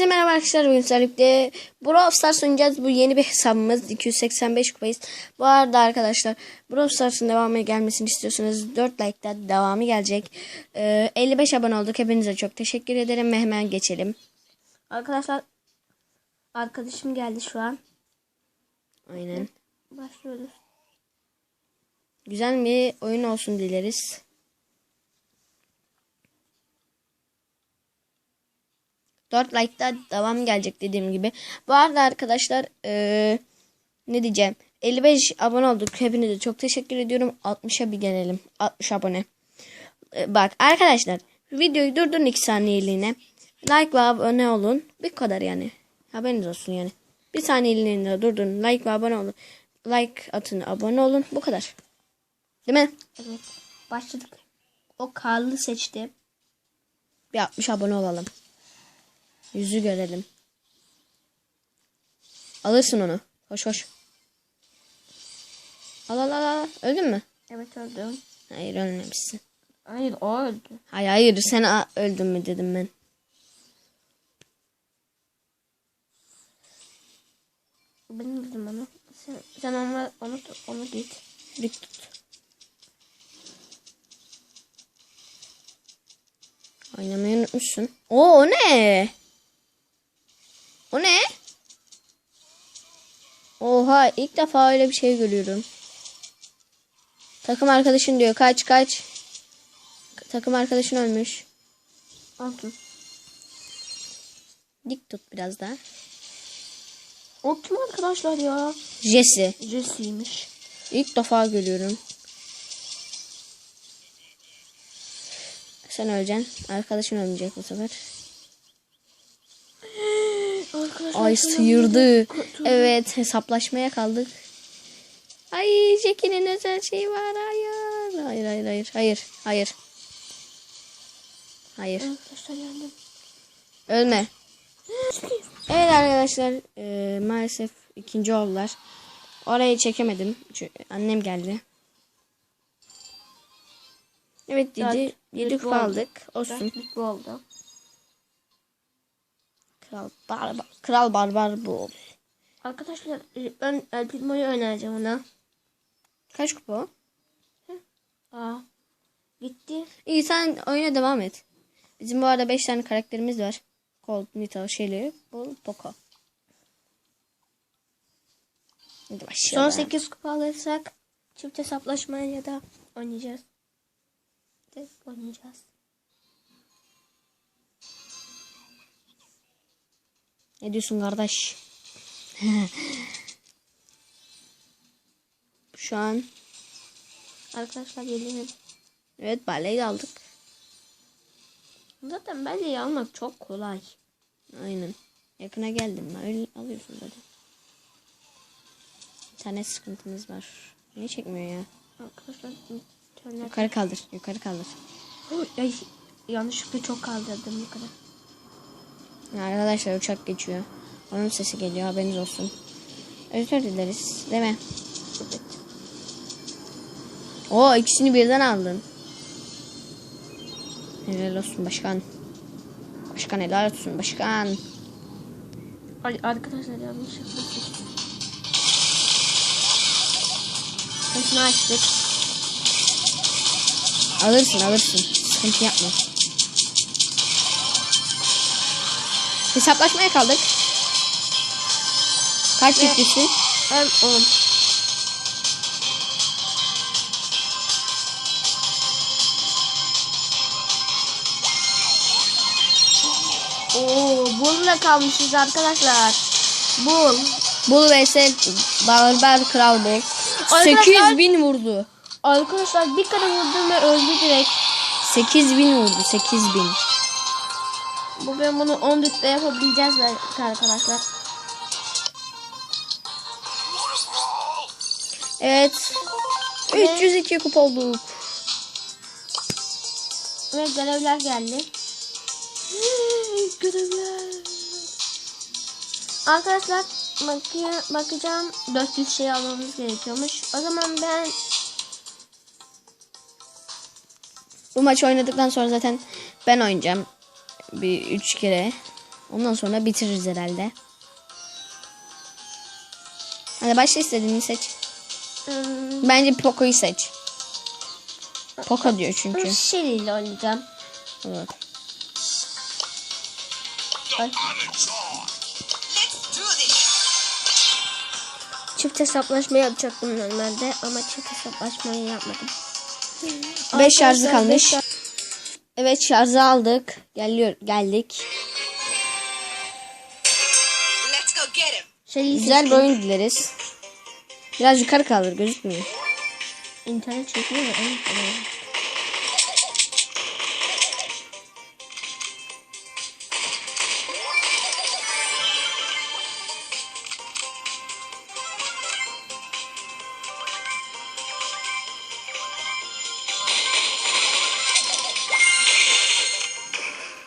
Hepinize merhaba arkadaşlar. Bugün sizlerle Brawl Stars oynayacağız. Bu yeni bir hesabımız. 285 kupayız. Bu arada arkadaşlar Brawl Stars'ın devamı gelmesini istiyorsanız 4 like'da devamı gelecek. Ee, 55 abone olduk. Hepinize çok teşekkür ederim. Ve hemen geçelim. Arkadaşlar arkadaşım geldi şu an. Aynen. Başlıyoruz. Güzel bir oyun olsun dileriz. Dört like'da devam gelecek dediğim gibi. Bu arada arkadaşlar eee, ne diyeceğim. 55 abone olduk. Hepinize çok teşekkür ediyorum. 60'a bir gelelim. 60 abone. Ee, bak arkadaşlar videoyu durdurun 2 saniyeliğine. Like ve abone olun. Bir kadar yani. Haberiniz olsun yani. Bir saniyeliğine durdurun. Like ve abone olun. Like atın abone olun. Bu kadar. Değil mi? Evet. Başladık. O Karl'ı seçti. Bir 60 abone olalım. Yüzü görelim. Alırsın onu. Hoş hoş. Al al al al. Öldün mü? Evet öldüm. Hayır ölmemişsin. Hayır o öldü. Hayır hayır sen öldün mü dedim ben. Ben öldüm onu. Sen, sen onu, onu, onu git. Dik tut. Oynamayı unutmuşsun. Oo o ne? O ne? Oha ilk defa öyle bir şey görüyorum. Takım arkadaşın diyor kaç kaç. Takım arkadaşın ölmüş. Aldım. Dik tut biraz daha. O kim arkadaşlar ya? Jesse. Jesse'ymiş. İlk defa görüyorum. Sen öleceksin. Arkadaşın ölmeyecek bu sefer. Ay sıyırdı. Evet hesaplaşmaya kaldık. Ay Jackie'nin özel şeyi var. Hayır. Hayır hayır hayır. Hayır. Hayır. Hayır. Arkadaşlar. Ölme. Evet arkadaşlar e, maalesef ikinci oldular. Orayı çekemedim. Çünkü annem geldi. Evet dedi. Yedi dört kupa oldu. aldık. Olsun. Oldu. Kral barbar. Kral barbar bu. Arkadaşlar e, ön El Primo'yu önereceğim ona. Kaç kupa o? Aa. Gitti. İyi sen oyuna devam et. Bizim bu arada 5 tane karakterimiz var. Colt, Nita, Shelly, Bull, Poco. Hadi Son başlayalım. 8 kupa alırsak çift hesaplaşmaya ya da oynayacağız. De oynayacağız. Ne diyorsun kardeş? Şu an Arkadaşlar gelelim. evet baleyi aldık. Zaten belleği almak çok kolay. Aynen. Yakına geldim. Öyle alıyorsun zaten. Bir tane sıkıntımız var. Niye çekmiyor ya? Arkadaşlar internet. Yukarı kaldır. Yukarı kaldır. Ay, yanlışlıkla çok kaldırdım yukarı. Arkadaşlar uçak geçiyor. Onun sesi geliyor haberiniz olsun. Özür dileriz değil mi? Evet. Oo ikisini birden aldın. Helal olsun başkan. Başkan helal olsun başkan. Ay, arkadaşlar yanlışlıkla seçtim. Sesini açtık. Alırsın alırsın. Sıkıntı yapma. Hesaplaşmaya kaldık. Kaç yüklüsün? Hem 10. Oo, bununla kalmışız arkadaşlar. Bul. Bul vs Barbar Kral Bul. Arkadaşlar- 8000 vurdu. Arkadaşlar bir kere vurdum ve öldü direkt. 8000 vurdu 8000. Bugün bunu 10 rütbe yapabileceğiz belki arkadaşlar. Evet. 302 kupa olduk. Ve görevler geldi. görevler. Arkadaşlar bakıyor, bakacağım 400 şey almamız gerekiyormuş. O zaman ben Bu maçı oynadıktan sonra zaten ben oynayacağım. Bir üç kere. Ondan sonra bitiririz herhalde. Hadi başla istediğini seç. Hmm, Bence Poco'yu seç. Poco diyor çünkü. Shelly ile oynayacağım. Ay. Çift hesaplaşma yapacaktım normalde ama çift hesaplaşmayı yapmadım. 5 şarjı kalmış. Evet şarjı aldık. Geliyor geldik. Let's go get him. Shelly'yi Güzel bir oyun dileriz. Biraz yukarı kaldır gözükmüyor. İnternet çekiyor da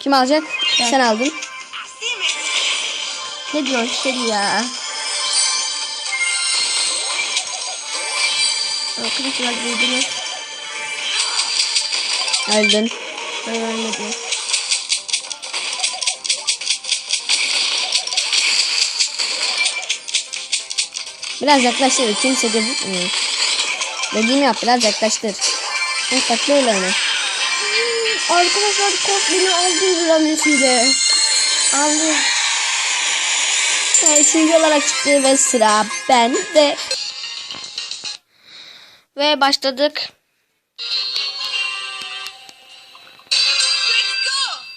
Kim alacak? Sen aldın. Ne diyorsun Shelly ya? Arkadaşlar duydunuz. Aldın. Ben ölmedim. Biraz yaklaştır. Kimse gözükmüyor. Dediğimi yap. Biraz yaklaştır. Bak böyle oyna. Arkadaşlar kod beni aldı Ramesi'yle. Aldı. Ha, Üçüncü olarak çıktı ve sıra bende. Ve başladık.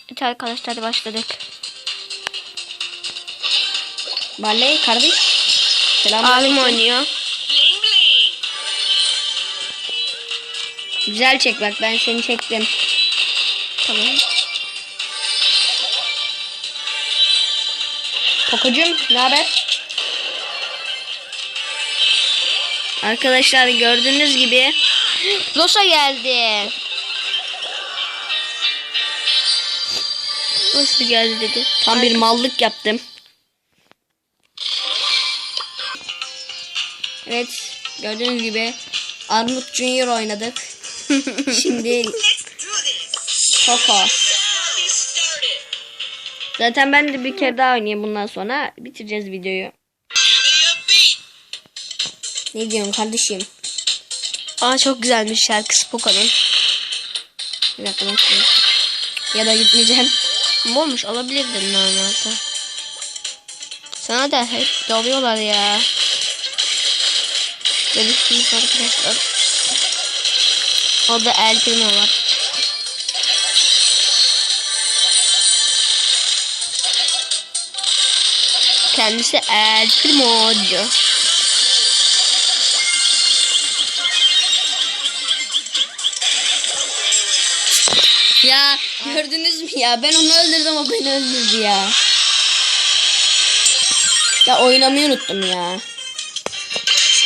Evet arkadaşlar başladık. Barley kardeş. Selam. Abim oynuyor. Güzel çek bak ben seni çektim. Tamam. Kokucum ne haber? Arkadaşlar gördüğünüz gibi Rosa geldi. Nasıl geldi dedi. Tam bir mallık yaptım. Evet gördüğünüz gibi Armut Junior oynadık. Şimdi Started. Zaten ben de bir kere daha oynayayım bundan sonra bitireceğiz videoyu. Ne diyorsun kardeşim? Aa çok güzelmiş şarkısı Poco'nun. Bir dakika ben Ya da gitmeyeceğim. Olmuş olabilirdin normalde. Sana da hep doluyorlar ya. Görüşürüz arkadaşlar. Orada El Primo var. Kendisi El Primo'cu. Ya gördünüz mü ya? Ben onu öldürdüm o beni öldürdü ya. Ya oynamayı unuttum ya. Let's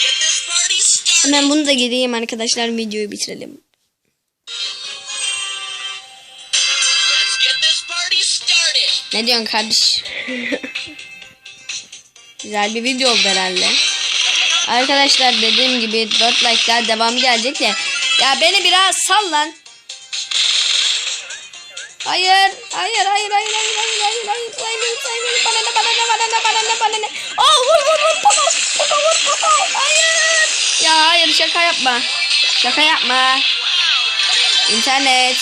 get this party started. Hemen bunu da gireyim arkadaşlar videoyu bitirelim. Let's get this party started. Ne diyorsun kardeş? Güzel bir video oldu herhalde. Arkadaşlar dediğim gibi 4 like'lar devam gelecek de. Ya beni biraz sallan. Hayır, hayır, hayır, hayır, hayır, hayır, hayır, hayır, hayır, hayır, bana ne, bana ne, bana ne, bana ne, bana ne. Aa, vur, vur, vur, papa, papa, vur, papa, hayır. Ya hayır, şaka yapma. Şaka yapma. İnternet.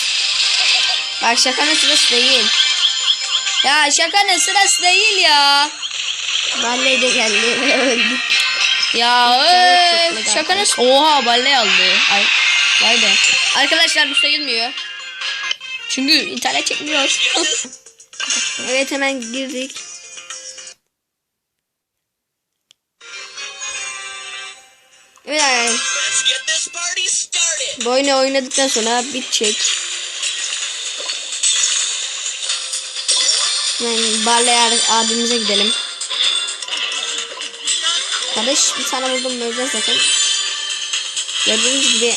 Bak şakanın sırası değil. Ya şakanın sırası değil ya. Vallahi de geldi öldü. Ya öf, çok şakanın Oha balle aldı. Ay, vay be. Arkadaşlar bu sayılmıyor. Çünkü internet çekmiyor. evet hemen girdik. Evet started. bu oyunu oynadıktan sonra bitecek. Yani Barley abimize gidelim. Kardeş bir tane vurdum öleceğiz zaten. Gördüğünüz gibi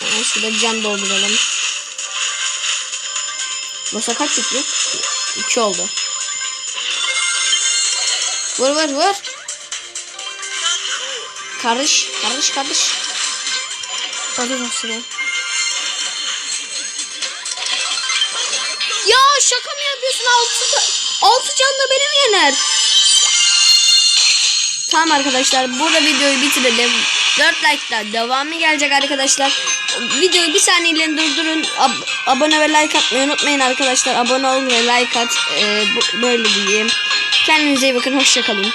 Hemen şurada can dolduralım. Masa kaç yüklü? 2 oldu. Vur vur vur. Karış karış karış. Hadi başlayalım. Ya şaka mı yapıyorsun altı? Süper. Tamam arkadaşlar burada videoyu bitirelim. 4 like'da devamı gelecek arkadaşlar. Videoyu bir saniyeliğine durdurun. Ab- abone ve like atmayı unutmayın arkadaşlar. Abone olun ve like at. Ee, böyle diyeyim. Kendinize iyi bakın. Hoşçakalın.